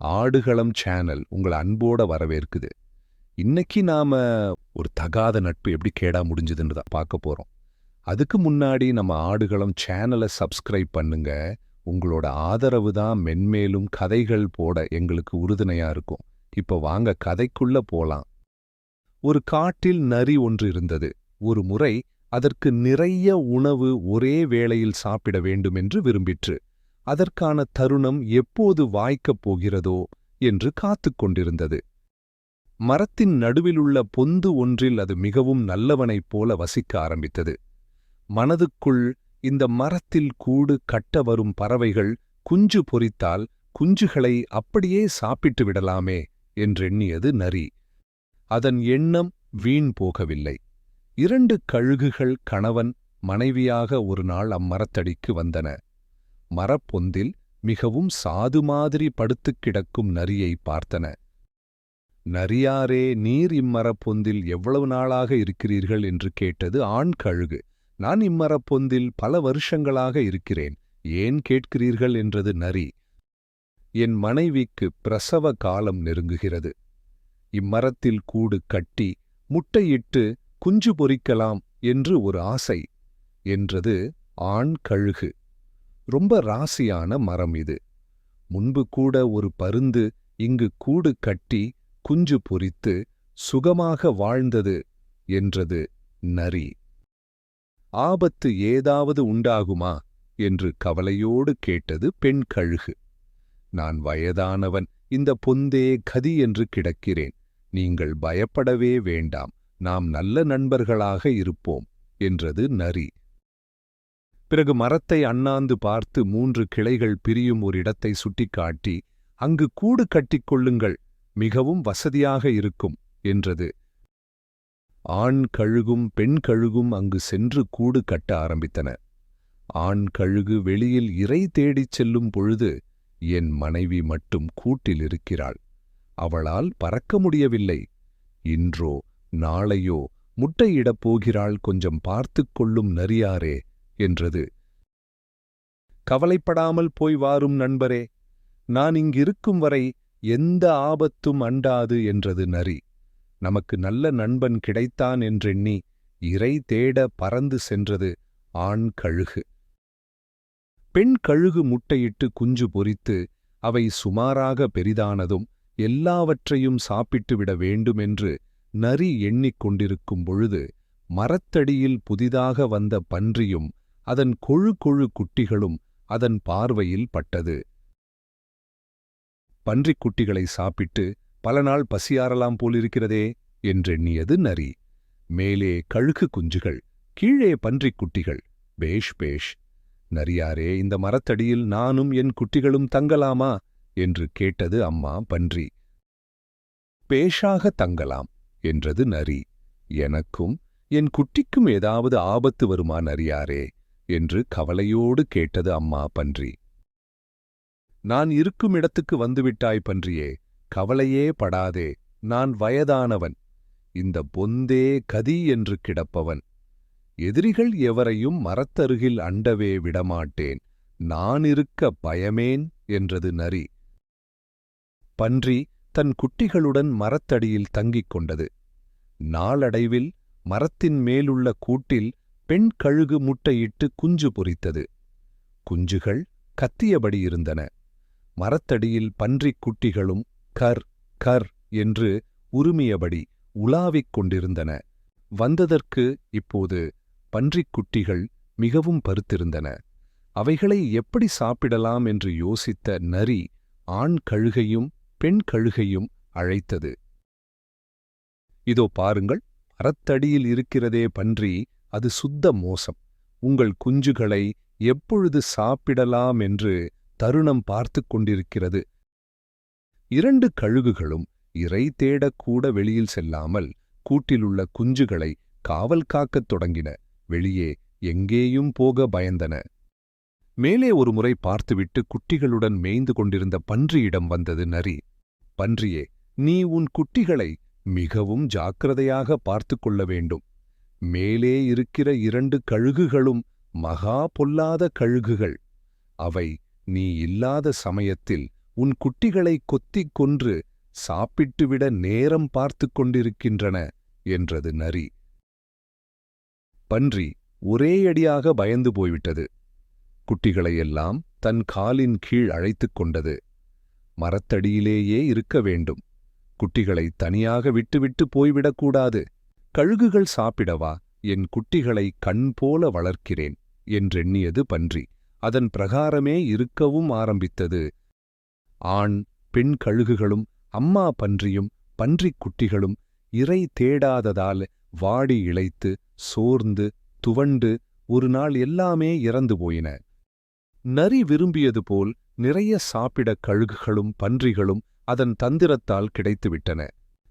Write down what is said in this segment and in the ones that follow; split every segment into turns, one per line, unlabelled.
ஆடுகளம் channel உங்களை அன்போட வரவேற்குது. இன்னைக்கு நாம ஒரு தகாத நட்பு எப்படி கேடா முடிஞ்சதுன்னு தான் பார்க்க போறோம். அதுக்கு முன்னாடி நம்ம ஆடுகளம் சேனலை சப்ஸ்கிரைப் பண்ணுங்க. உங்களோட ஆதரவு தான் மென்மேலும் கதைகள் போட எங்களுக்கு உறுதுணையா இருக்கும். இப்ப வாங்க கதைக்குள்ள போலாம். ஒரு காட்டில் நரி ஒன்று இருந்தது. ஒரு முறை அதற்கு நிறைய உணவு ஒரே வேளையில் சாப்பிட வேண்டுமென்று விரும்பிற்று. அதற்கான தருணம் எப்போது வாய்க்கப் போகிறதோ என்று காத்துக் கொண்டிருந்தது. மரத்தின் நடுவிலுள்ள பொந்து ஒன்றில் அது மிகவும் நல்லவனைப் போல வசிக்க ஆரம்பித்தது. மனதுக்குள் இந்த மரத்தில் கூடு கட்ட வரும் பறவைகள் குஞ்சு பொரித்தால் குஞ்சுகளை அப்படியே சாப்பிட்டு விடலாமே என்றெண்ணியது நரி. அதன் எண்ணம் வீண் போகவில்லை. இரண்டு கழுகுகள் கணவன் மனைவியாக ஒரு நாள் அம்மரத்தடிக்கு வந்தன. மரப்பொந்தில் மிகவும் சாது மாதிரி படுத்துக் கிடக்கும் நரியை பார்த்தன. நரியாரே நீர் இம்மரப்பொந்தில் எவ்வளவு நாளாக இருக்கிறீர்கள்? என்று கேட்டது ஆண் கழுகு. நான் இம்மரப்பொந்தில் பல வருஷங்களாக இருக்கிறேன். ஏன் கேட்கிறீர்கள்? என்றது நரி. என் மனைவிக்கு பிரசவ காலம் நெருங்குகிறது. இம்மரத்தில் கூடு கட்டி முட்டையிட்டு குஞ்சு பொரிக்கலாம் என்று ஒரு ஆசை என்றது ஆண் கழுகு. ரொம்ப ராசியான மரம் இது. முன்பு கூட ஒரு பருந்து இங்கு கூடு கட்டி குஞ்சு பொரித்து சுகமாக வாழ்ந்தது என்றது நரி. ஆபத்து ஏதாவது உண்டாகுமா என்று கவலையோடு கேட்டது பெண் கழுகு. நான் வயதானவன் இந்த பொந்தே கதி என்று கிடக்கிறேன். நீங்கள் பயப்படவே வேண்டாம் நாம் நல்ல நண்பர்களாக இருப்போம் என்றது நரி. பிறகு மரத்தை அண்ணாந்து பார்த்து மூன்று கிளைகள் பிரியும் ஒரு இடத்தை சுட்டிக்காட்டி அங்கு கூடு கட்டிக் கொள்ளுங்கள் மிகவும் வசதியாக இருக்கும் என்றது. ஆண் கழுகும் பெண் கழுகும் அங்கு சென்று கூடு கட்ட ஆரம்பித்தன. ஆண் கழுகு வெளியில் இறை தேடிச் செல்லும் பொழுது என் மனைவி மட்டும் கூட்டில் இருக்கிறாள். அவளால் பறக்க முடியவில்லை. இன்றோ நாளையோ முட்டையிடப் போகிறாள் கொஞ்சம் பார்த்துக் கொள்ளும் நரியாரே. என்றது. கவலைப்படாமல் போய் வாரும் நண்பரே நான் இங்கிருக்கும் வரை எந்த ஆபத்தும் அண்டாது என்றது நரி. நமக்கு நல்ல நண்பன் கிடைத்தான் என்றெண்ணி இறை தேட பறந்து சென்றது ஆண் கழுகு. பெண் கழுகு முட்டையிட்டு குஞ்சு பொரித்து அவை சுமாராக பெரிதானதும் எல்லாவற்றையும் சாப்பிட்டுவிட வேண்டுமென்று நரி எண்ணிக் கொண்டிருக்கும் பொழுது மரத்தடியில் புதிதாக வந்த பன்றியும் அதன் கொழு கொழு குட்டிகளும் அதன் பார்வையில் பட்டது. பன்றிக்குட்டிகளை சாப்பிட்டு பல நாள் பசியாறலாம் போலிருக்கிறதே என்றெண்ணியது நரி. மேலே கழுகு குஞ்சுகள் கீழே பன்றிக் குட்டிகள் பேஷ் பேஷ். நரியாரே இந்த மரத்தடியில் நானும் என் குட்டிகளும் தங்கலாமா? என்று கேட்டது அம்மா பன்றி. பேஷாக தங்கலாம் என்றது நரி. எனக்கும் என் குட்டிக்கும் ஏதாவது ஆபத்து வருமா நரியாரே? என்று கவலையோடு கேட்டது அம்மா பன்றி. நான் இருக்கும் இடத்துக்கு வந்துவிட்டாய் பன்றியே கவலையே படாதே நான் வயதானவன் இந்த பொந்தே கதி என்று கிடப்பவன். எதிரிகள் எவரையும் மரத்தருகில் அண்டவே விடமாட்டேன் நான் இருக்க பயமேன்? என்றது நரி. பன்றி தன் குட்டிகளுடன் மரத்தடியில் தங்கிக் கொண்டது. நாளடைவில் மரத்தின் மேலுள்ள கூட்டில் பெண் கழுகு முட்டையிட்டு குஞ்சு பொரித்தது குஞ்சுகள் கத்தியபடி இருந்தன. மரத்தடியில் பன்றிக் குட்டிகளும் கர் கர் என்று உருமியபடி உலாவிக் கொண்டிருந்தன. வந்ததற்கு இப்போது பன்றிக் குட்டிகள் மிகவும் பருத்திருந்தன. அவைகளை எப்படி சாப்பிடலாம் என்று யோசித்த நரி ஆண் கழுகையும் பெண் கழுகையும் அழைத்தது. இதோ பாருங்கள் மரத்தடியில் இருக்கிறதே பன்றி அது சுத்த மோசம். உங்கள் குஞ்சுகளை எப்பொழுது சாப்பிடலாம் என்று தருணம் பார்த்துக் கொண்டிருக்கிறது. இரண்டு கழுகுகளும் இறை தேடக்கூட வெளியில் செல்லாமல் கூட்டிலுள்ள குஞ்சுகளை காவல் காக்கத் தொடங்கின. வெளியே எங்கேயும் போக பயந்தன. மேலே ஒருமுறை பார்த்துவிட்டு குட்டிகளுடன் மேய்ந்து கொண்டிருந்த பன்றியிடம் வந்தது நரி. பன்றியே நீ உன் குட்டிகளை மிகவும் ஜாக்கிரதையாக பார்த்துக் கொள்ள வேண்டும். மேலே இருக்கிற இரண்டு கழுகுகளும் மகா பொல்லாத கழுகுகள். அவை நீ இல்லாத சமயத்தில் உன் குட்டிகளை கொத்திக் கொன்று சாப்பிட்டுவிட நேரம் பார்த்துக் கொண்டிருக்கின்றன என்றது நரி. பன்றி ஒரேயடியாக பயந்து போய்விட்டது. குட்டிகளையெல்லாம் தன் காலின் கீழ் அழைத்துக் கொண்டது. மரத்தடியிலேயே இருக்க வேண்டும். குட்டிகளை தனியாக விட்டுவிட்டு போய்விடக்கூடாது கழுகுகள் சாப்பிடவா என் குட்டிகளை கண் போல வளர்க்கிறேன் என்றெண்ணியது பன்றி. அதன் பிரகாரமே இருக்கவும் ஆரம்பித்தது. ஆண் பெண் கழுகுகளும் அம்மா பன்றியும் பன்றிக் குட்டிகளும் இறை தேடாததால் வாடி இளைத்து சோர்ந்து துவண்டு ஒரு நாள் எல்லாமே இறந்து போயின. நரி விரும்பியது போல் நிறைய சாப்பிடக் கழுகுகளும் பன்றிகளும் அதன் தந்திரத்தால் கிடைத்துவிட்டன.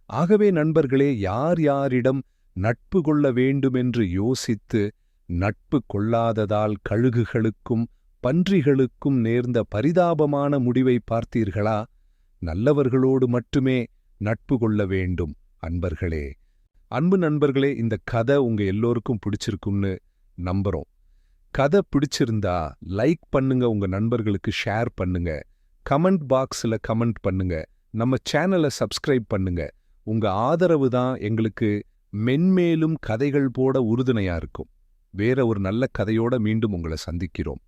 ஆகவே நண்பர்களே யார் யாரிடம் நட்பு கொள்ள வேண்டுமென்று யோசித்து நட்பு கொள்ளாததால் கழுகுகளுக்கும் பன்றிகளுக்கும் நேர்ந்த பரிதாபமான முடிவை பார்த்தீர்களா? நல்லவர்களோடு மட்டுமே நட்பு கொள்ள வேண்டும் அன்பர்களே. அன்பு நண்பர்களே இந்த கதை உங்க எல்லோருக்கும் பிடிச்சிருக்கும்னு நம்புறோம். கதை பிடிச்சிருந்தா லைக் பண்ணுங்க உங்க நண்பர்களுக்கு ஷேர் பண்ணுங்க. கமெண்ட் பாக்ஸில் கமெண்ட் பண்ணுங்க. நம்ம சேனலை சப்ஸ்கிரைப் பண்ணுங்க. உங்க ஆதரவு தான் எங்களுக்கு மென்மேலும் கதைகள் போட உறுதுணையா இருக்கும். வேற ஒரு நல்ல கதையோட மீண்டும் உங்களை சந்திக்கிறோம்.